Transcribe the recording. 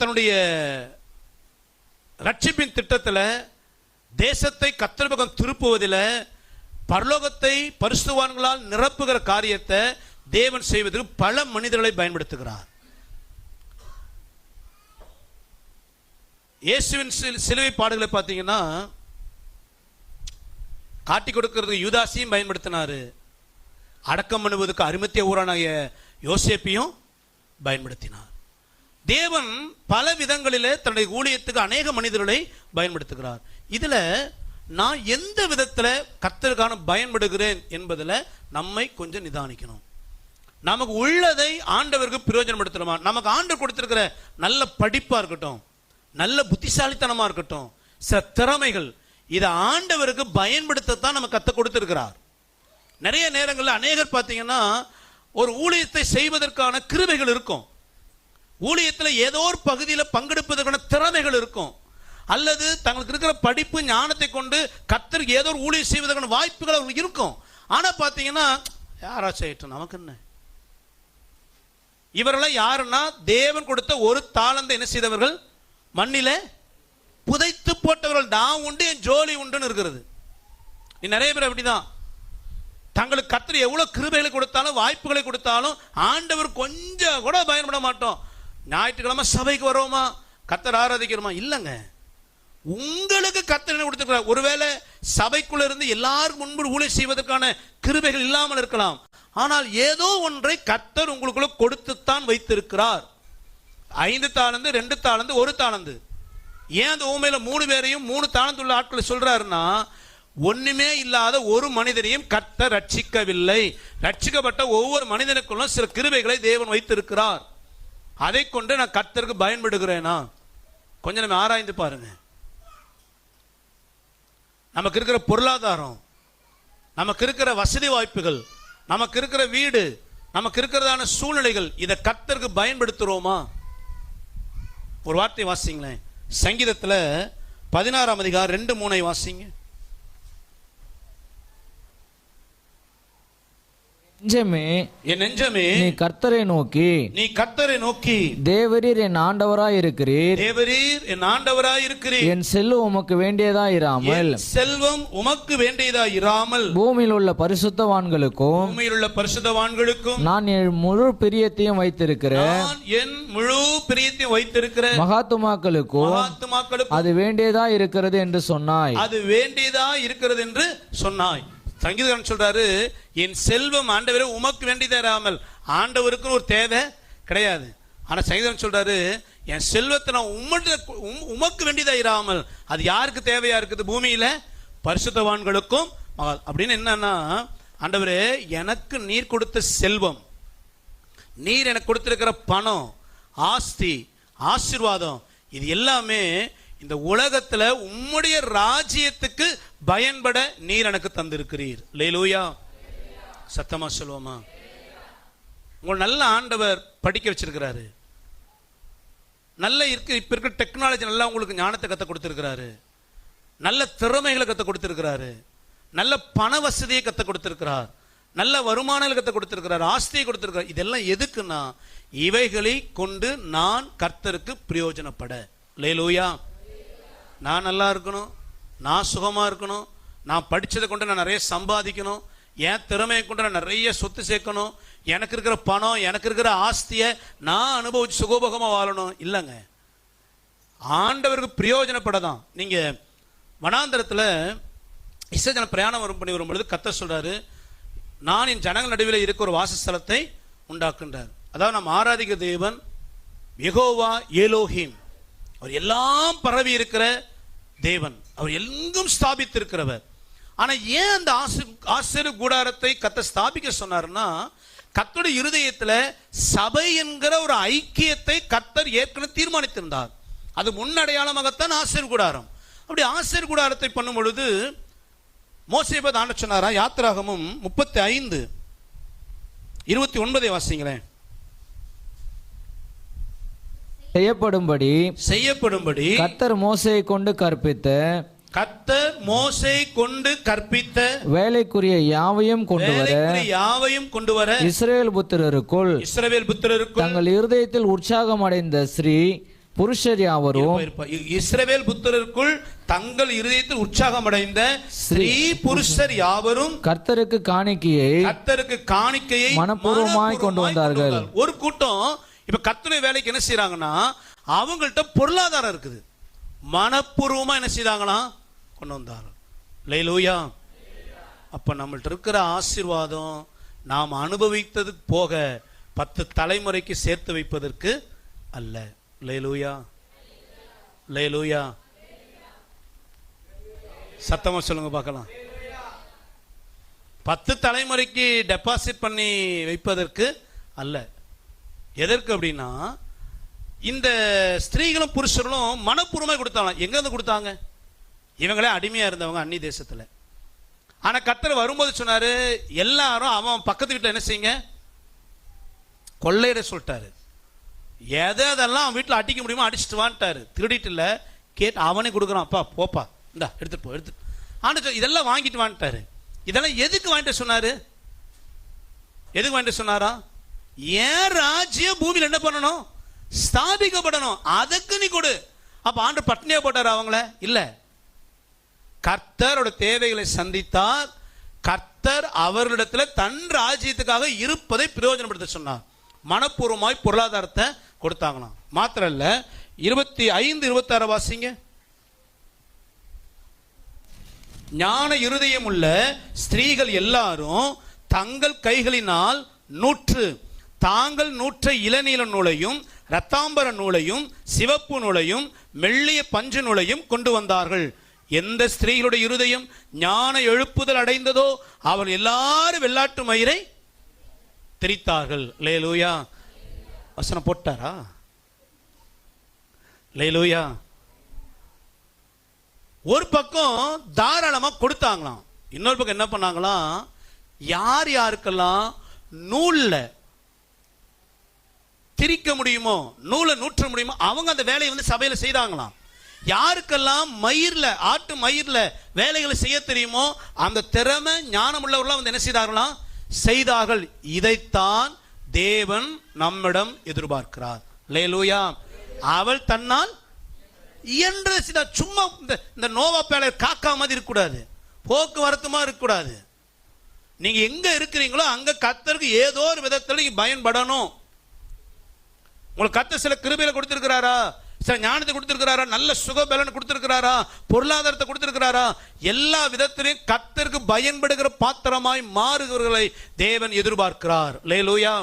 தன்னுடைய ரட்சிப்பின் திட்டத்தில் தேசத்தை கத்திரபகம் திருப்புவதில் பரலோகத்தை பரிசுவான்களால் நிரப்புகிற காரியத்தை தேவன் செய்வதற்கு பல மனிதர்களை பயன்படுத்துகிறார். இயேசுவின் சிலுவை பாடுகளை பார்த்தீங்கன்னா காட்டி கொடுக்கிறது யூதாசியும் பயன்படுத்தினார். அடக்கம் பண்ணுவதற்கு அருமத்திய ஊரான யோசேப்பையும் பயன்படுத்தினார். தேவன் பல விதங்களிலே தன்னுடைய ஊழியத்துக்கு அநேக மனிதர்களை பயன்படுத்துகிறார். இதுல நான் எந்த விதத்துல கத்தருக்கான பயன்படுகிறேன் என்பதுல நம்மை கொஞ்சம் நிதானிக்கணும். நமக்கு உள்ளதை ஆண்டவருக்கு பிரயோஜனப்படுத்தணுமா? நமக்கு ஆண்டு கொடுத்திருக்கிற நல்ல படிப்பா இருக்கட்டும் நல்ல புத்திசாலித்தனமா இருக்கட்டும் சில திறமைகள் இதை ஆண்டவருக்கு பயன்படுத்தத்தான் நம்ம கற்றுக் கொடுத்திருக்கிறார். நிறைய நேரங்களில் அநேகர் பார்த்தீங்கன்னா ஒரு ஊழியத்தை செய்வதற்கான கிருபைகள் இருக்கும். ஊழியத்தில் ஏதோ ஒரு பகுதியில் பங்கெடுப்பதற்கான திறமைகள் இருக்கும். அல்லது தங்களுக்கு இருக்கிற படிப்பு ஞானத்தை கொண்டு கத்தருக்கு ஏதோ ஒரு ஊழியம் செய்வதற்கான வாய்ப்புகள் அவங்களுக்கு இருக்கும். ஆனால் பார்த்தீங்கன்னா யாரா செய்யட்டும் நமக்கு என்ன? இவரெல்லாம் யாருன்னா தேவன் கொடுத்த ஒரு தாளந்தை என்ன செய்தவர்கள்? மண்ணில புதைத்து போட்டவர்கள். நான் உண்டு என் ஜோலி உண்டுன்னு இருக்கிறது. நீ நிறைய பேர் அப்படிதான். தங்களுக்கு கத்தர் எவ்வளோ கிருபைகளை கொடுத்தாலும் வாய்ப்புகளை கொடுத்தாலும் ஆண்டவர் கொஞ்சம் கூட பயன்பட மாட்டோம். ஞாயிற்றுக்கிழமை சபைக்கு வரோமா கத்தர் ஆராதிக்கிறோமா? இல்லைங்க. உங்களுக்கு கத்தர் என்ன ஒருவேளை சபைக்குள்ள இருந்து எல்லாருக்கும் முன்பு ஊழியம் செய்வதற்கான கிருபைகள் இல்லாமல் இருக்கலாம். ஆனால் ஏதோ ஒன்றை கத்தர் உங்களுக்குள்ள கொடுத்துத்தான் வைத்திருக்கிறார். ஐந்து தாளந்து ரெண்டு தாளந்து ஒரு தாளந்து. ஏன் அந்த ஊமையில மூணு பேரையும் மூணு தாளந்து உள்ள ஆட்களை சொல்றாருன்னா ஒண்ணுமே இல்லாத ஒரு மனிதனையும் கத்தர் ரட்சிக்கவில்லை. ரட்சிக்கப்பட்ட ஒவ்வொரு மனிதனுக்குள்ளும் சில கிருபைகளை தேவன் வைத்திருக்கிறார். அதை கொண்டு நான் கர்த்தருக்கு பயன்படுகிறேனா? கொஞ்சம் நம்ம ஆராய்ந்து பாருங்க. நமக்கு இருக்கிற பொருளாதாரம் நமக்கு இருக்கிற வசதி வாய்ப்புகள் நமக்கு இருக்கிற வீடு நமக்கு இருக்கிறதான சூழ்நிலைகள் இதை கர்த்தருக்கு பயன்படுத்துகிறோமா ஒரு வார்த்தை வாசிங்களேன். சங்கீதத்தில் பதினாறாம் அதிகாரம் ரெண்டு மூணை வாசிங்க. நெஞ்சமே என் நெஞ்சமே நீ கர்த்தரை நோக்கி நீ கர்த்தரை நோக்கி தேவரீர் என் ஆண்டவராய் இருக்கிறீர் தேவரீர் என் ஆண்டவராய் இருக்கிறீர் என் செல்வம் உமக்கு வேண்டியதா இராமல் செல்வம் உமக்கு வேண்டியதா இராமல் பூமியில் உள்ள பரிசுத்தவான்களுக்கும் பூமியில் உள்ள பரிசுத்தவான்களுக்கும் நான் என் முழு பிரியத்தையும் வைத்திருக்கிறேன். என் முழு பிரியத்தையும் வைத்திருக்கிற மகாத்துமாக்களுக்கும் மகாத்மாக்களுக்கும் அது வேண்டியதா இருக்கிறது என்று சொன்னாய். அது வேண்டியதா இருக்கிறது என்று சொன்னாய். சங்கீதக்காரன் சொல்றாரு என் செல்வம் ஆண்டவரே உமக்கு வேண்டி இராமல் ஆண்டவருக்குன்னு ஒரு தேவை கிடையாது. ஆனா சங்கீதம் சொல்றாரு என் செல்வத்தை நான் உம்மட்ட உமக்கு வேண்டியதா இராமல் அது யாருக்கு தேவையா இருக்குது பூமியில? பரிசுத்தவான்களுக்கும் அப்படின்னு என்னன்னா ஆண்டவரே எனக்கு நீர் கொடுத்த செல்வம் நீர் எனக்கு கொடுத்திருக்கிற பணம் ஆஸ்தி ஆசீர்வாதம் இது எல்லாமே இந்த உலகத்துல உம்முடைய ராஜ்யத்துக்கு பயன்பட நீர் எனக்கு தந்திருக்கிறீர். லேலூயா. சத்தமா சொல்லுவோமா? உங்கள் நல்ல ஆண்டவர் படிக்க வச்சிருக்கிறாரு. நல்ல இருக்கு இப்ப இருக்கிற டெக்னாலஜி நல்லா உங்களுக்கு ஞானத்தை கத்த கொடுத்திருக்கிறாரு. நல்ல திறமைகளை கத்த கொடுத்திருக்கிறாரு. நல்ல பண வசதியை கத்த கொடுத்திருக்கிறார். நல்ல வருமானங்களை கத்த கொடுத்திருக்கிறார். ஆஸ்தியை கொடுத்திருக்கிறார். இதெல்லாம் எதுக்குன்னா இவைகளை கொண்டு நான் கர்த்தருக்கு பிரயோஜனப்பட. லேலூயா. நான் நல்லா இருக்கணும். நான் சுகமாக இருக்கணும். நான் படித்ததை கொண்டு நான் நிறைய சம்பாதிக்கணும். என் திறமையை கொண்டு நான் நிறைய சொத்து சேர்க்கணும். எனக்கு இருக்கிற பணம் எனக்கு இருக்கிற ஆஸ்தியை நான் அனுபவிச்சு சுகோபகமா வாழணும். இல்லைங்க. ஆண்டவருக்கு பிரயோஜனப்படதான். நீங்கள் வனாந்தரத்தில் இசைஜன பிரயாணம் வரும் பண்ணி வரும்பொழுது கத்த சொல்கிறாரு நான் என் ஜனங்கள் நடுவில் இருக்க ஒரு வாசஸ்தலத்தை உண்டாக்குன்றார் அதாவது நம்ம ஆராதிக தேவன் யெகோவா ஏலோஹிம் அவர் எல்லாம் பரவி இருக்கிற தேவன். அவர் எங்கும் ஸ்தாபித்திருக்கிறவர். ஆனால் ஏன் அந்த ஆசு ஆசிரியர் கூடாரத்தை கத்த ஸ்தாபிக்க சொன்னார்னா கத்தோட இருதயத்தில் சபை என்கிற ஒரு ஐக்கியத்தை கத்தர் ஏற்கனவே தீர்மானித்திருந்தார். அது முன்னடையாளமாகத்தான் ஆசிரியர் கூடாரம். அப்படி ஆசிரியர் கூடாரத்தை பண்ணும் பொழுது மோசேபத் ஆண்ட சொன்னாரா? யாத்திராகமும் முப்பத்தி ஐந்து இருபத்தி ஒன்பதை வாசிங்களேன். செய்யப்படும்படி செய்யப்படும்படி கர்த்தர் மோசையை கொண்டு கற்பித்த கத்தர் மோசை கொண்டு கற்பித்த வேலைக்குரிய யாவையும் கொண்டு வர யாவையும் கொண்டு வர இஸ்ரேல் புத்திரருக்குள் இஸ்ரவேல் புத்திரருக்கும் தங்கள் இருதயத்தில் உற்சாகம் அடைந்த ஸ்ரீ புருஷர் யாவரும் இஸ்ரவேல் புத்திரருக்குள் தங்கள் இருதயத்தில் உற்சாகம் அடைந்த ஸ்ரீ புருஷர் யாவரும் கர்த்தருக்கு காணிக்கையை கர்த்தருக்கு காணிக்கையை மனப்பூர்வமாய் கொண்டு வந்தார்கள். ஒரு கூட்டம் இப்போ கர்த்தருடைய வேலைக்கு என்ன செய்கிறாங்கன்னா அவங்கள்ட்ட பொருளாதாரம் இருக்குது. மனப்பூர்வமாக என்ன செய்தாங்களா கொண்டு வந்தார்கள் லேலூயா அப்போ நம்மள்ட்ட இருக்கிற ஆசீர்வாதம் நாம் அனுபவித்தது போக பத்து தலைமுறைக்கு சேர்த்து வைப்பதற்கு அல்ல. லேலூயா லேலூயா சத்தமாக சொல்லுங்க பார்க்கலாம். பத்து தலைமுறைக்கு டெபாசிட் பண்ணி வைப்பதற்கு அல்ல. எதற்கு அப்படின்னா இந்த ஸ்திரீகளும் புருஷர்களும் மனப்பூர்வமாக கொடுத்தாங்க எங்கேருந்து கொடுத்தாங்க? இவங்களே அடிமையாக இருந்தவங்க அந்நி தேசத்தில். ஆனால் கத்தர் வரும்போது சொன்னார் எல்லாரும் அவன் பக்கத்து வீட்டில் என்ன செய்யுங்க? கொள்ளையிட சொல்லிட்டாரு. எதை அதெல்லாம் அவன் வீட்டில் அடிக்க முடியுமோ அடிச்சுட்டு வான்ட்டாரு. திருடிட்டு இல்லை கேட்டு அவனே கொடுக்குறான். அப்பா போப்பா இந்தா எடுத்துட்டு போ எடுத்து ஆண்டு இதெல்லாம் வாங்கிட்டு வான்ட்டாரு. இதெல்லாம் எதுக்கு வாங்கிட்டு சொன்னார்? எதுக்கு வாங்கிட்டு சொன்னாரா ஏன் ராஜ்யம் பூமியில் என்ன பண்ணணும்? ஸ்தாபிக்கப்படணும். அதுக்கு நீ கொடு. அப்ப ஆண்டு பட்னியா போட்டார் அவங்கள? இல்ல. கர்த்தரோட தேவைகளை சந்தித்தார். கர்த்தர் அவர்களிடத்தில் தன் ராஜ்யத்துக்காக இருப்பதை பிரயோஜனப்படுத்த சொன்னார். மனப்பூர்வமாய் பொருளாதாரத்தை கொடுத்தாங்களாம். மாத்திரம் இல்ல இருபத்தி ஐந்து இருபத்தாறு வாசிங்க. ஞான இருதயம் உள்ள ஸ்திரீகள் எல்லாரும் தங்கள் கைகளினால் நூற்று தாங்கள் நூற்ற இளநீல நூலையும் இரத்தாம்பர நூலையும் சிவப்பு நூலையும் மெல்லிய பஞ்சு நூலையும் கொண்டு வந்தார்கள். எந்த ஸ்திரீகளுடைய இருதயம் ஞான எழுப்புதல் அடைந்ததோ அவர் எல்லாரும் வெள்ளாட்டு மயிரை திரித்தார்கள். லேலூயா வசனம் போட்டாரா? லேலூயா ஒரு பக்கம் தாராளமாக கொடுத்தாங்களாம். இன்னொரு பக்கம் என்ன பண்ணாங்களாம்? யார் யாருக்கெல்லாம் நூலில் திரிக்க முடியுமோ நூலை நூற்ற முடியுமோ அவங்க அந்த வேலையை வந்து சபையில் செய்தாங்களாம். யாருக்கெல்லாம் மயிரில் ஆட்டு மயிரில் வேலைகளை செய்ய தெரியுமோ அந்த திறமை ஞானம் உள்ளவர்களாம் வந்து என்ன செய்தார்களாம்? செய்தார்கள். இதைத்தான் தேவன் நம்மிடம் எதிர்பார்க்கிறார். லேலூயா அவள் தன்னால் இயன்ற சில சும்மா இந்த இந்த நோவா பேலை காக்கா மாதிரி இருக்கக்கூடாது. போக்குவரத்துமா இருக்கக்கூடாது. நீங்கள் எங்கே இருக்கிறீங்களோ அங்கே கத்தருக்கு ஏதோ ஒரு விதத்தில் நீங்கள் பயன்படணும். உங்களுக்கு கத்த சில கிருபையில கொடுத்திருக்கிறாரா? சில ஞானத்தை கொடுத்திருக்கிறாரா? நல்ல சுகபலன் கொடுத்திருக்கிறாரா? பொருளாதாரத்தை கொடுத்திருக்கிறாரா? எல்லா விதத்திலையும் கத்தருக்கு பயன்படுகிற பாத்திரமாய் மாறுகிறவர்களை தேவன் எதிர்பார்க்கிறார். லே லூயா